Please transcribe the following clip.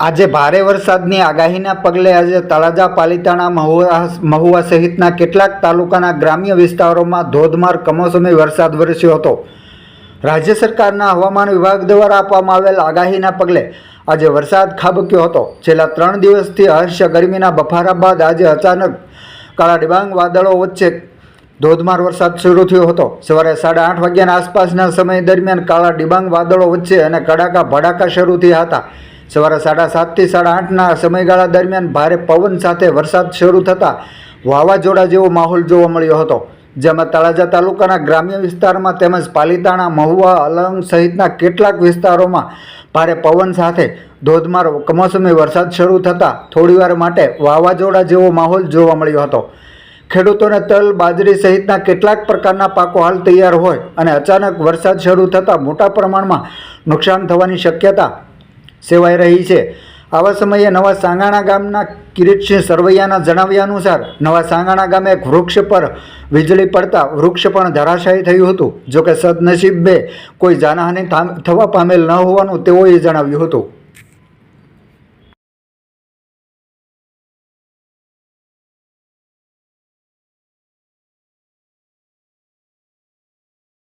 આજે ભારે વરસાદની આગાહીના પગલે આજે તળાજા પાલિતાણા મહુવા મહુવા સહિતના કેટલાક તાલુકાના ગ્રામ્ય વિસ્તારોમાં ધોધમાર કમોસમી વરસાદ વરસ્યો હતો. રાજ્ય સરકારના હવામાન વિભાગ દ્વારા આપવામાં આવેલ આગાહીના પગલે આજે વરસાદ ખાબક્યો હતો. છેલ્લા ત્રણ દિવસથી અહર્ષ્ય ગરમીના બફારા બાદ આજે અચાનક કાળા ડિબાંગ વાદળો વચ્ચે ધોધમાર વરસાદ શરૂ થયો હતો. સવારે સાડા આઠ વાગ્યાના આસપાસના સમય દરમિયાન કાળા ડિબાંગ વાદળો વચ્ચે અને કડાકા ભડાકા શરૂ થયા હતા. સવારે સાડા સાતથી સાડા આઠના સમયગાળા દરમિયાન ભારે પવન સાથે વરસાદ શરૂ થતાં વાવાઝોડા જેવો માહોલ જોવા મળ્યો હતો, જેમાં તળાજા તાલુકાના ગ્રામ્ય વિસ્તારમાં તેમજ પાલીતાણા, મહુવા, અલંગ સહિતના કેટલાક વિસ્તારોમાં ભારે પવન સાથે ધોધમાર કમોસમી વરસાદ શરૂ થતાં થોડીવાર માટે વાવાઝોડા જેવો માહોલ જોવા મળ્યો હતો. ખેડૂતોને તલ, બાજરી સહિતના કેટલાક પ્રકારના પાકો હાલ તૈયાર હોય અને અચાનક વરસાદ શરૂ થતાં મોટા પ્રમાણમાં નુકસાન થવાની શક્યતા સેવાઈ રહી છે. આવા સમયે નવા સાંગાણા ગામના કિરીટસિંહ સરવૈયાના જણાવ્યા અનુસાર, નવા સાંગાણા ગામે એક વૃક્ષ પર વીજળી પડતા વૃક્ષ પણ ધરાશાયી થયું હતું. જોકે સદનસીબે કોઈ જાનહાનિ થવા પામેલ ન હોવાનું તેઓએ જણાવ્યું હતું.